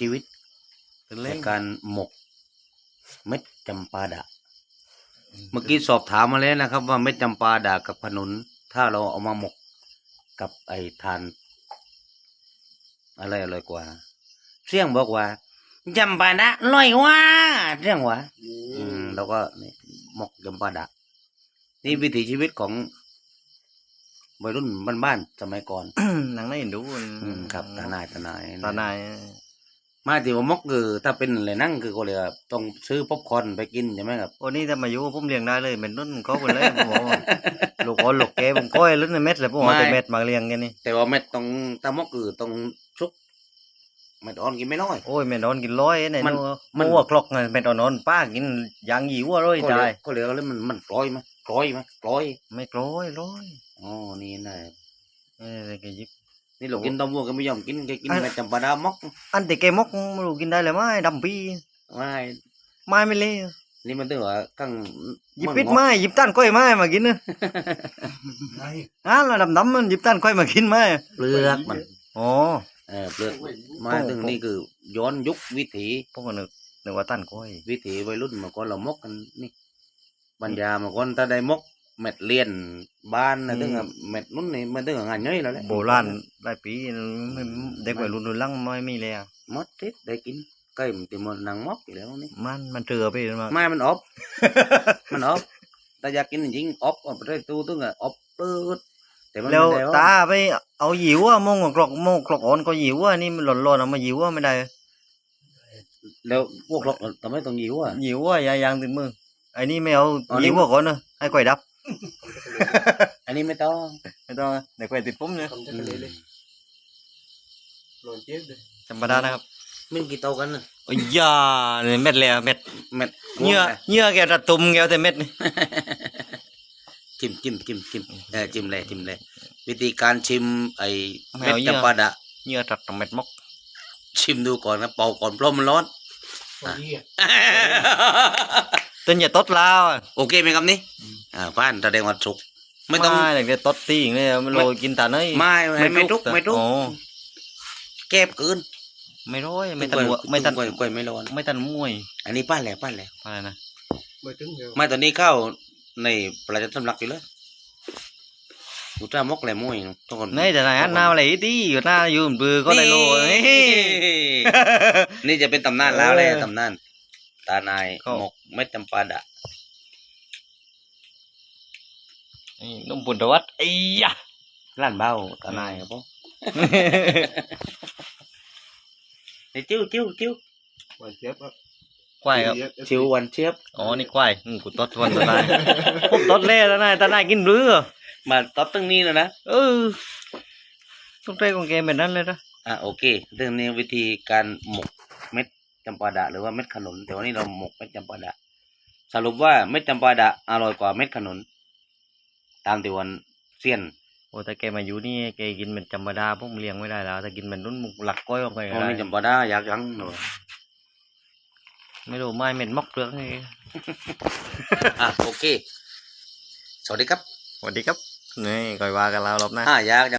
ชีวิตเป็นในเล่งการหมกเม็ดจำปาดะ เมื่อกี้สอบถามมาแล้วนะครับ ว่าเม็ดจำปาดะกับขนุน ถ้าเราเอามาหมกกับไอ้ทาน อะไรอร่อยกว่าเสี่ยงบอกว่าจำปาดะอร่อยกว่าเสี่ยงว่าอืมแล้วก็นี่หมกจำปาดะ นี่วิถีชีวิตของวัยรุ่นบ้านๆสมัยก่อนหนังน่าเห็นดูอืมครับตาหนายตาหนายตาหนาย มาที่ว่ามกคือถ้าเป็นอะไรนั่งคือก็เลยว่าต้องซื้อป๊อปคอร์นไปกินใช่ไหมครับโอ้นี่ถ้ามาอยู่ผมเลี้ยงได้เลยเป็นนุ่นก็ไปเลยผมบอกว่าลูกอ่อนลูกแกผมก้อยลุ้นในเม็ดเลยผมเอาแต่เม็ดมาเลี้ยงกันนี่แต่ว่าเม็ดต้องถ้ามกคือต้องชุกเม็ดอ่อนกินไม่น้อยโอ้ยเม็ดนอนกินร้อยไอ้ไหนมันนู้มันมัวคลอกไงเม็ดอ่อนๆป้ากินยางหยิวอะร้อยก็เลยตายก็เลยแล้วมันมันกร้อยไหมกร้อยไหมกร้อย ไม่ร้อยร้อยอ๋อนี่นะเอ้ยแกยิบ นี่เรากินต้มวัวก็ไม่ยอมกินแกกินอะเม็ดจำปาดามก อันแต่แกมกไม่รู้กินได้เลยไหมดำปีไม่ไม้ไม่เละนี่มันต้องว่ากั้งหยิบปิดไม้หยิบต้านก้อยไม้มากินนะไอ้อะแล้วดำดำๆมันหยิบต้านก้อยมากินไหมเปลือกมันอ๋อเออเปลือกมาถึงนี่คือย้อนยุควิถีพวกก็นึกนึกว่าต้านก้อยวิถีวัยรุ่นเมื่อก่อนเรามกกันนี่บรรยาเมื่อก่อนถ้าได้มก เม็ดเลียนบ้านนะถึงกับเม็ดนุ่นนี่มันถึงกับงานย่อยแล้วแหละโบราณหลายปีไม่เด็กวัยรุ่นรุ่นหลังไม่มีแล้วมดทิศได้กินใกล้มันติมันนางมกอยู่แล้วนี่มันมันเจือไปมาไม่มันอบมันอบแต่อยากกินจริงๆอบเอาไปได้ตู้ตึ้งอะอบปืดแต่มันแล้วไม่ได้อบตาไปเอาหยิวอะมงกับกรอกมงกรอกอ่อนก็หยิวอะนี่มันหล่นๆเอามาหยิวอะไม่ได้แล้วพวกเราทำไมต้องหิวอะหยิวอะยายางติดมือไอ้นี่ไม่เอาอ๋อหนี่ยิวอะก่อนนะให้ก่อยดับ อันนี้ไม่ต้องไม่ต้องอะเดี๋ยวก่อยติดปุ๊มเนี่ยทำจะไปเลยเลยหล่นเจ็บเลยธรรมดานะครับมันกี่โตกันน่ะโอ้ยยาเนี่ยเม็ดเลยอะเม็ดเม็ดเหงื่อเหงื่อแกระตุ่มแกเอาแต่เม็ดนี่จิ้มจิ้มจิ้มจิ้มเออจิ้มเลยจิ้มเลยวิธีการชิมไอ้ไม่เม็ดเอาเหยื่อจำปาดะเหงื่อตัดแต่เม็ดมกชิมดูก่อนนะเป่าก่อนเพราะมันร้อน พอดีอะต้นอย่าตดลาวอะโอเคไหมครับนี่อ่า ผ่านแสดงว่าสุกไม่ต้องไม่เลยตดตีอย่างเลยมันโรยกินตาเนยไม่ไม่ไม่ทุกแต่ไม่ทุกอ๋อแก็บเกินไม่ร้อยไม่ตันหัวไม่ตันกล้วยกล้วยไม่ร้อนไม่ตันมวย อันนี้ป้านแหละป้านแหละอะไรนะไม่ถึงเดียวไม่ตอนนี้เข้าในประชาสำลักอยู่เลยกูจ้ามกแหลมมวยทุกคนนี่แต่ไหนอันหน้าอะไรดีอยู่หน้าอยู่เบือก็ได้โลเฮ้ยนี่จะเป็นตำนานแล้วเลยตำนานตานายก็หมกเม็ดจำปาดะ นี่นุ่มบุญตวัดไอ้ยะร้านเบ้าตานายครับผมนี่จิ้วจิ้วจิ้วหวานเจ็บอะควายครับชิววันเชียบอ๋อนี่ควายอืมกูตดวันตะนายผมตดเล่แล้วนายตะนายกินเรือมาตอบตั้งนี้แล้วนะเออต้องใจของแกแบบนั้นเลยนะอะโอเคเรื่องนี้วิธีการหมกเม็ดจำปาดะหรือว่าเม็ดขนุนแต่วันนี้เราหมกเม็ดจำปาดะสรุปว่าเม็ดจำปาดะอร่อยกว่าเม็ดขนุน ตามที่วันเซียนโอ้แต่แกมาอยู่นี่แกกินเป็นธรรมดาผมเลี้ยงไม่ได้แล้วแต่กินเป็นรุ่นหมุกหลักก้อยออกไปตอนได้นี้จำปาดะอยากยังหนูไม่รู้ไม่เหม็นมอกเปลือกนี่อะโอเค สวัสดีครับ สวัสดีครับนี่ก่อยว่ากันแล้วรอบหน้าอ่าอยาก